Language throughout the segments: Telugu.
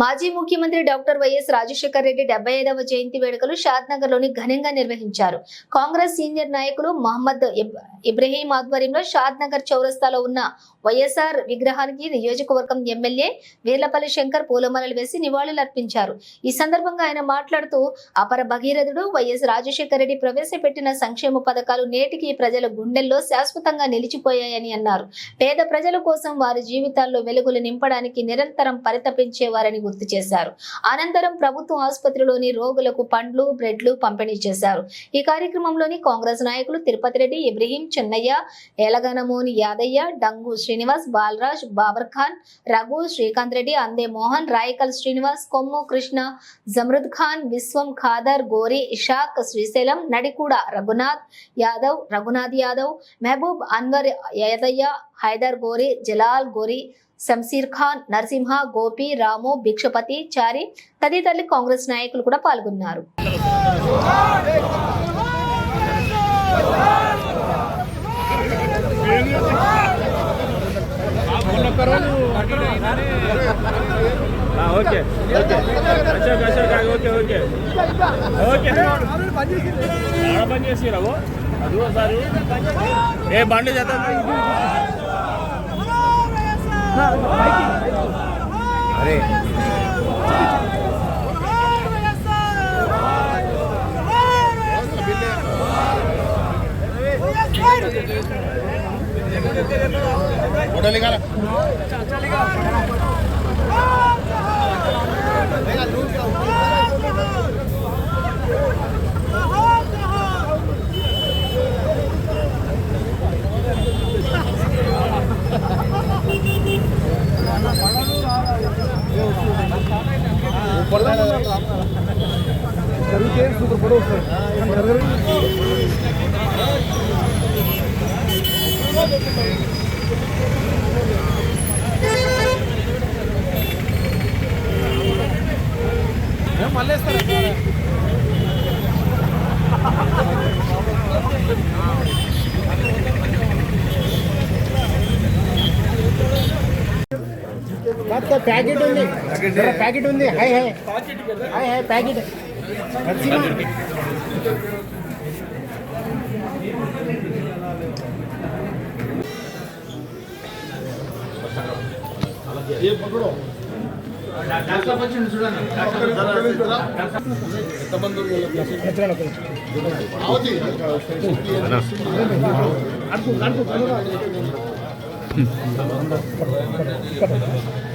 మాజీ ముఖ్యమంత్రి డాక్టర్ వైఎస్ రాజశేఖర రెడ్డి డెబ్బై ఐదవ జయంతి వేడుకలు షాద్ నగర్లోని ఘనంగా నిర్వహించారు. కాంగ్రెస్ సీనియర్ నాయకులు మహమ్మద్ ఇబ్రహీం ఆధ్వర్యంలో షాద్ నగర్ చౌరస్తాలో ఉన్న వైఎస్ఆర్ విగ్రహానికి నియోజకవర్గం ఎమ్మెల్యే వీర్లపల్లి శంకర్ పూలమాలలు వేసి నివాళులర్పించారు. ఈ సందర్భంగా ఆయన మాట్లాడుతూ అపర భగీరథుడు వైఎస్ రాజశేఖర రెడ్డి ప్రవేశపెట్టిన సంక్షేమ పథకాలు నేటికి ప్రజల గుండెల్లో శాశ్వతంగా నిలిచిపోయాయని అన్నారు. పేద ప్రజల కోసం వారి జీవితాల్లో వెలుగులు నింపడానికి నిరంతరం పరితపించేవారని గుర్తు చేశారు. అనంతరం ప్రభుత్వ ఆసుపత్రిలోని రోగులకు పండ్లు బ్రెడ్లు పంపిణీ చేశారు. ఈ కార్యక్రమంలోని కాంగ్రెస్ నాయకులు తిరుపతి రెడ్డి ఇబ్రహీం చెన్నయ్య ఏలగనమోని యాదయ్య డంగు శ్రీనివాస్ బాలరాజ్ బాబర్ ఖాన్ రఘు శ్రీకాంత్ రెడ్డి అందే మోహన్ రాయకల్ శ్రీనివాస్ కొమ్ము కృష్ణ జమృద్ ఖాన్ విశ్వం ఖాదర్ గోరి ఇషాక్ శ్రీశైలం నడికూడ రఘునాథ్ యాదవ్ రఘునాథ్ యాదవ్ మహబూబ్ అన్వర్ యాదయ్య హైదర్ గోరి జలాల్ గోరి శంసీర్ ఖాన్ నరసింహ గోపి రాము భిక్షపతి చారి తదితరులు కాంగ్రెస్ నాయకులు కూడా పాల్గొన్నారు ఏ బండి আরে फोटो निकाल निकाल ప్యాకెట్ ఉంది ప్యాకెట్ ఉంది high high high high packet దీని అప్గ్రేడేషన్ ఏమేమి అవసరం లేదో అనేది ఏమంటే చూ కలిసి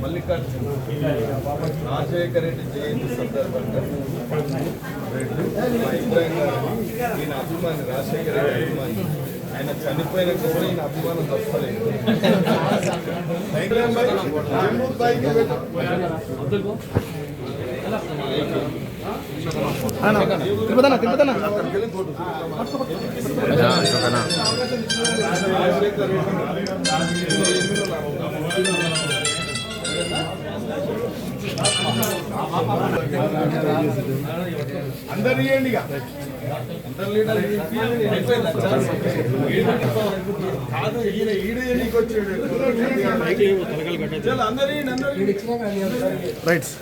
మల్లికార్జున రాజశేఖర రెడ్డి జయంతి సందర్భంగా మా ఇబ్రాహిం గారు ఈయన అభిమాని రాజశేఖర రెడ్డి అభిమాని. ఆయన చనిపోయిన కూడా ఈయన అభిమానం తప్పలేదు. రాజశేఖర అందరు ఇవ్వండి కాదు ఈయన ఈడ వచ్చాడు చలో, అందరు ఏం అందరు ఇవ్వండి. రైట్స్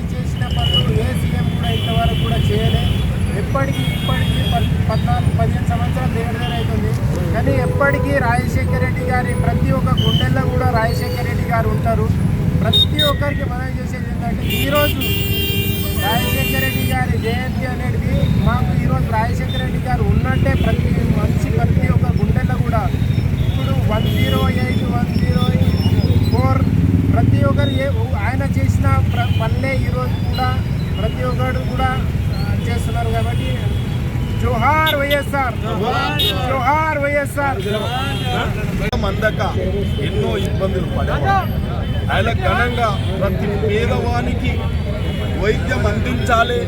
రెడ్డి గారి ప్రతి ఒక్క గుండెల్లో కూడా రాజశేఖర రెడ్డి గారు ఉంటారు. ప్రతి ఒక్కరికి మనం చేసేది ఏంటంటే ఈరోజు రాజశేఖర రెడ్డి గారి జయంతి అనేది మాకు ఈరోజు రాజశేఖర రెడ్డి గారు ఉన్నట్టే ప్రతి మనిషి ప్రతి ఒక్క గుండెల్లో కూడా. ఇప్పుడు one zero eight one zero four ప్రతి ఒక్కరు ఏ ఆయన చేసిన ప్ర పనులే ఈరోజు కూడా ప్రతి ఒక్కరు కూడా చేస్తున్నారు కాబట్టి జోహార్ వైఎస్ఆర్ జోహార్ వైఎస్ఆర్. అందక ఎన్నో ఇబ్బందులు పడేవాడు ఆయన ఘనంగా ప్రతి పేదవానికి వైద్యం అందించాలి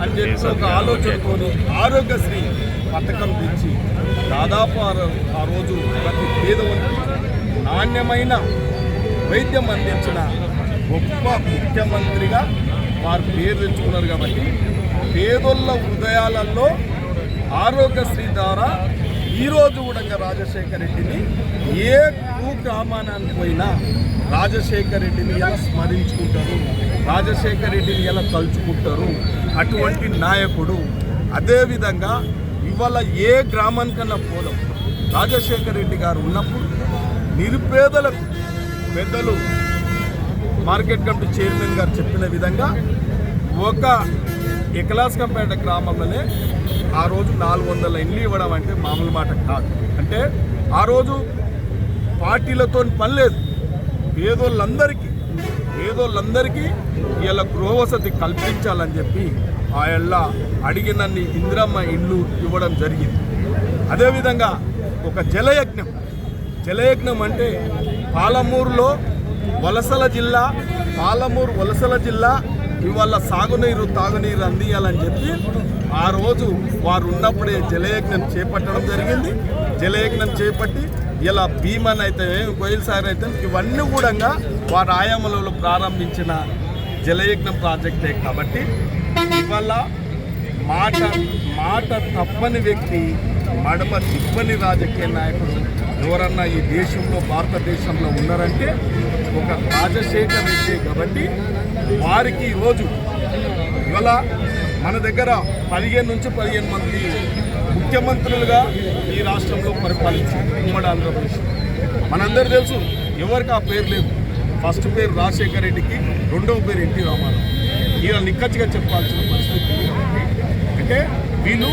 అని చెప్పి ఒక ఆలోచనతోని ఆరోగ్యశ్రీ పథకం తెచ్చి దాదాపు ఆ రోజు ప్రతి పేదవానికి నాణ్యమైన వైద్యం అందించిన గొప్ప ముఖ్యమంత్రిగా వారు పేరు తెచ్చుకున్నారు కాబట్టి పేదోళ్ళ హృదయాలలో ఆరోగ్యశ్రీ ద్వారా ఈరోజు కూడా రాజశేఖర రెడ్డిని ఏ భూ గ్రామానికి పోయినా రాజశేఖర రెడ్డిని ఎలా స్మరించుకుంటారు? రాజశేఖర రెడ్డిని ఎలా తలుచుకుంటారు? అటువంటి నాయకుడు అదేవిధంగా ఇవాళ ఏ గ్రామానికన్నా పోలం రాజశేఖర రెడ్డి గారు ఉన్నప్పుడు నిరుపేదలకు పెద్దలు మార్కెట్ కమిటీ చైర్మన్ గారు చెప్పిన విధంగా ఒక ఎకలాస్కంపేట గ్రామంలోనే ఆ రోజు నాలుగు వందల ఇండ్లు ఇవ్వడం అంటే మామూలు మాట కాదు. అంటే ఆ రోజు పార్టీలతో పని లేదు. పేదోళ్ళందరికీ పేదోళ్ళందరికీ ఇలా గృహవసతి కల్పించాలని చెప్పి ఆయన అడిగినన్ని ఇందిరమ్మ ఇండ్లు ఇవ్వడం జరిగింది. అదేవిధంగా ఒక జలయజ్ఞం. జలయజ్ఞం అంటే పాలమూరులో వలసల జిల్లా పాలమూరు వలసల జిల్లా ఇవాళ సాగునీరు తాగునీరు అందియాలని చెప్పి ఆ రోజు వారు ఉన్నప్పుడే జలయజ్ఞం చేపట్టడం జరిగింది. జలయజ్ఞం చేపట్టి ఇలా భీమన్ అయితే కోయిల్ సార్ అయితే ఇవన్నీ కూడా వారి ఆయామలలో ప్రారంభించిన జలయజ్ఞం ప్రాజెక్టే కాబట్టి ఇవాళ మాట మాట తప్పని వ్యక్తి మడమ తిప్పని రాజకీయ నాయకుడు ఎవరన్నా ఈ దేశంలో భారతదేశంలో ఉన్నారంటే ఒక రాజశేఖర్ రెడ్డి కాబట్టి వారికి ఈరోజు ఇవాళ మన దగ్గర పదిహేను నుంచి పదిహేను మంది ముఖ్యమంత్రులుగా ఈ రాష్ట్రంలో పరిపాలించారు ఉమ్మడి ఆంధ్రప్రదేశ్. మనందరూ తెలుసు ఎవరికి ఆ పేరు లేదు. ఫస్ట్ పేరు రాజశేఖర రెడ్డికి రెండవ పేరు ఎన్టీ రామారావు. ఈయన నిక్కచ్చిగా చెప్పాల్సిన పరిస్థితి. అంటే వీళ్ళు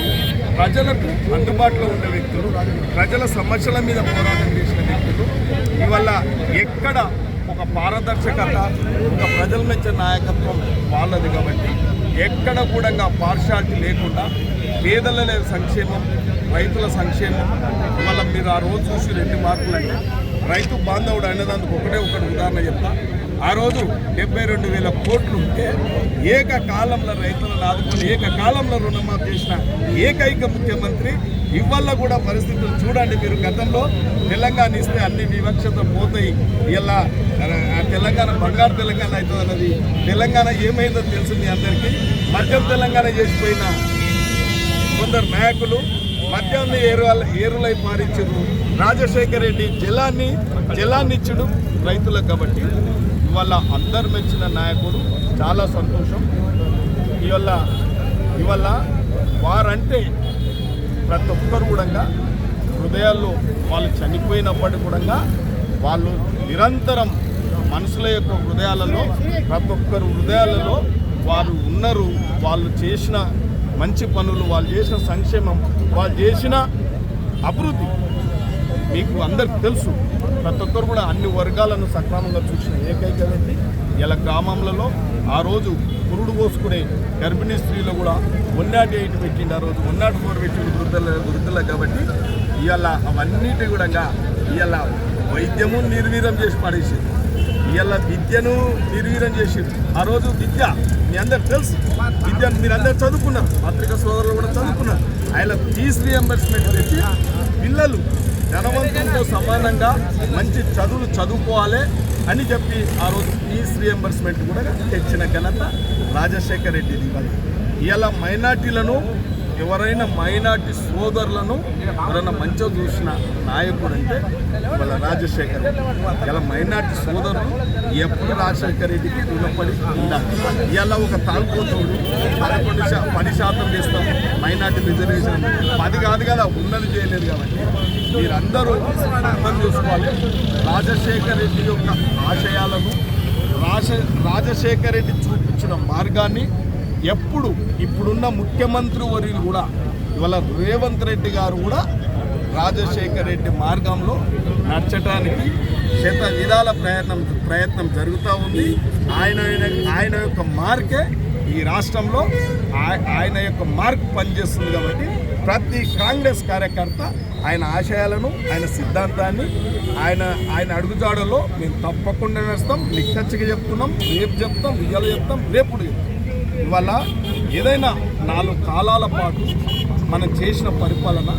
ప్రజలకు అందుబాటులో ఉండే వ్యక్తులు ప్రజల సమస్యల మీద పోరాటం చేసిన వ్యక్తులు. ఇవల్ల ఎక్కడ పారదర్శకత ఒక ప్రజల మెచ్చే నాయకత్వం వాళ్ళది కాబట్టి ఎక్కడ కూడా పార్షాలిటీ లేకుండా పేదల సంక్షేమం రైతుల సంక్షేమం. వాళ్ళ మీరు ఆ రోజు చూసి రెండు మార్కులు అంటే రైతు బాంధవుడు అనేదానికి ఒకటే ఒకటి ఉదాహరణ చెప్తా. ఆ రోజు డెబ్బై రెండు వేల కోట్లు ఉంటే ఏకకాలంలో రైతులను ఆదుకుని ఏకకాలంలో రుణమాఫీ చేసిన ఏకైక ముఖ్యమంత్రి ఇవాళ కూడా పరిస్థితులు చూడండి మీరు గతంలో తెలంగాణ ఇస్తే అన్ని వివక్షత పోతాయి. ఇలా తెలంగాణ బంగారు తెలంగాణ అవుతుంది అన్నది. తెలంగాణ ఏమైందో తెలుసు మీ అందరికీ. మద్యం తెలంగాణ చేసిపోయిన కొందరు నాయకులు మద్యాన్ని ఏరుల ఏరులై పారించారు. రాజశేఖర రెడ్డి జలాన్ని జలాన్ని ఇచ్చుడు రైతులకు కాబట్టి. ఇవాళ అందరు మెచ్చిన నాయకుడు చాలా సంతోషం. ఇవాళ ఇవాళ వారంటే ప్రతి ఒక్కరు కూడా హృదయాల్లో వాళ్ళు చనిపోయినప్పటి కూడా వాళ్ళు నిరంతరం మనుషుల యొక్క హృదయాలలో ప్రతి ఒక్కరు హృదయాలలో వారు ఉన్నారు. వాళ్ళు చేసిన మంచి పనులు వాళ్ళు చేసిన సంక్షేమం వాళ్ళు చేసిన అభివృద్ధి. మీకు అందరికి తెలుసు ప్రతి ఒక్కరు కూడా అన్ని వర్గాలను సక్రమంగా చూసిన ఏకైక వ్యక్తి ఇలా గ్రామంలో ఆ రోజు పురుడు పోసుకునే గర్భిణీ స్త్రీలు కూడా వన్ నాట్ ఎయిట్ పెట్టింది ఆ రోజు వన్ నాట్ ఫోర్ పెట్టింది వృద్ధుల వృద్ధుల కాబట్టి ఇవాళ అవన్నిటి కూడా ఇవాళ వైద్యము నిర్వీరం చేసి పడేసింది ఇవాళ విద్యను నిర్వీరం చేసింది ఆ రోజు విద్య మీ అందరు తెలుసు విద్య మీరు అందరు చదువుకున్నారు పత్రిక సోదరులు కూడా చదువుకున్నారు. ఆయన ఫీజు రియంబర్స్మెంట్ తెచ్చి పిల్లలు ధనవంతులతో సమానంగా మంచి చదువులు చదువుకోవాలి అని చెప్పి ఆ రోజు ఫీజ్ రియంబర్స్మెంట్ కూడా తెచ్చిన ఘనత రాజశేఖర్ రెడ్డిది ఇవాళ మైనార్టీలను ఎవరైనా మైనార్టీ సోదరులను ఎవరైనా మంచిగా చూసిన నాయకుడు అంటే వాళ్ళ రాజశేఖర్ రెడ్డి. ఇలా మైనార్టీ సోదరులు ఎప్పుడు రాజశేఖర్ రెడ్డికి రుణపడి ఉండాలి. ఇలా ఒక తాగుపోతుడు పదకొండు శా పది శాతం చేస్తాం మైనార్టీ రిజర్వేషన్. పది కాదు కదా ఉన్నది చేయలేదు కాబట్టి. మీరందరూ అర్థం చేసుకోవాలి. రాజశేఖర్ రెడ్డి యొక్క ఆశయాలను రాజ రాజశేఖర్ రెడ్డి చూపించిన మార్గాన్ని ఎప్పుడు ఇప్పుడున్న ముఖ్యమంత్రి వర్యులు కూడా ఇవాళ రేవంత్ రెడ్డి గారు కూడా రాజశేఖర్ రెడ్డి మార్గంలో నడచడానికి శత విధాల ప్రయత్నం ప్రయత్నం జరుగుతూ ఉంది. ఆయన ఆయన యొక్క మార్కే ఈ రాష్ట్రంలో ఆయన యొక్క మార్క్ పనిచేస్తుంది కాబట్టి ప్రతి కాంగ్రెస్ కార్యకర్త ఆయన ఆశయాలను ఆయన సిద్ధాంతాన్ని ఆయన ఆయన అడుగుజాడలో మేము తప్పకుండా వేస్తాం. నిక్కచ్చిగా చెప్తున్నాం. రేపు చెప్తాం. ఇవాళ చెప్తాం. రేపు చెప్తాం. ఇవాళ ఏదైనా నాలుగు కాలాల పాటు మనం చేసిన పరిపాలన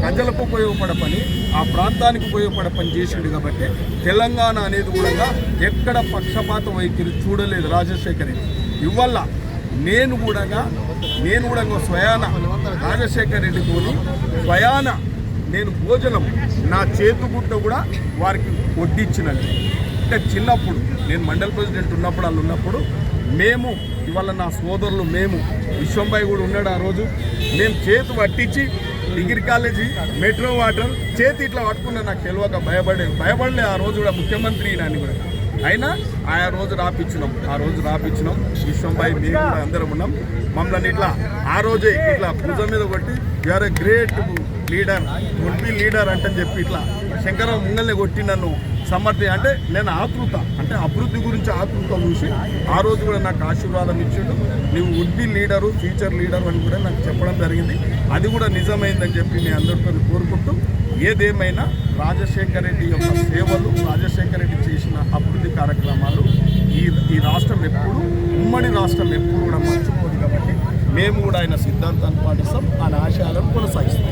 ప్రజలకు ఉపయోగపడే పని ఆ ప్రాంతానికి ఉపయోగపడే పని చేసిండు కాబట్టి తెలంగాణ అనేది కూడా ఎక్కడ పక్షపాత వైఖరి చూడలేదు రాజశేఖర్ రెడ్డి. ఇవాళ నేను కూడా నేను కూడా స్వయాన రాజశేఖర్ కూడా స్వయాన నేను భోజనం నా చేతుగుడ్డ కూడా వారికి వడ్డించినది అంటే చిన్నప్పుడు నేను మండల ప్రెసిడెంట్ ఉన్నప్పుడు వాళ్ళు ఉన్నప్పుడు మేము ఇవాళ నా సోదరులు మేము విశ్వంబాయి కూడా ఉన్నాడు ఆ రోజు. మేము చేతి పట్టించి డిగ్రీ కాలేజీ మెట్రో వాటర్ చేతి ఇట్లా పట్టుకున్నా నాకు తెలియక భయపడే భయపడలే ఆ రోజు కూడా ముఖ్యమంత్రి నాని కూడా. అయినా ఆ రోజు రాపించినాం ఆ రోజు రాపిచ్చినాం. విశ్వంబాయి మేము అందరం ఉన్నాం. మమ్మల్ని ఇట్లా ఆ రోజే ఇట్లా పూజ మీద కొట్టి you are a great leader would be leader అంటని చెప్పి ఇట్లా శంకరం ముంగల్ని కొట్టి నన్ను సమర్థి అంటే నేను ఆతృత. అంటే అభివృద్ధి గురించి ఆతృత చూసి ఆ రోజు కూడా నాకు ఆశీర్వాదం ఇచ్చిండు. నువ్వు would be leader future leader అని కూడా నాకు చెప్పడం జరిగింది. అది కూడా నిజమైందని చెప్పి నేను అందరితో కోరుకుంటూ ఏదేమైనా రాజశేఖర రెడ్డి యొక్క సేవలు రాజశేఖర రెడ్డి చేసిన అభివృద్ధి కార్యక్రమాలు ఈ ఈ రాష్ట్రం ఎప్పుడు ఉమ్మడి రాష్ట్రం ఎప్పుడు కూడా మర్చిపోదు కాబట్టి మేము కూడా ఆయన సిద్ధాంతాన్ని పాటిస్తాం ఆయన ఆశయాలను కొనసాగిస్తాం.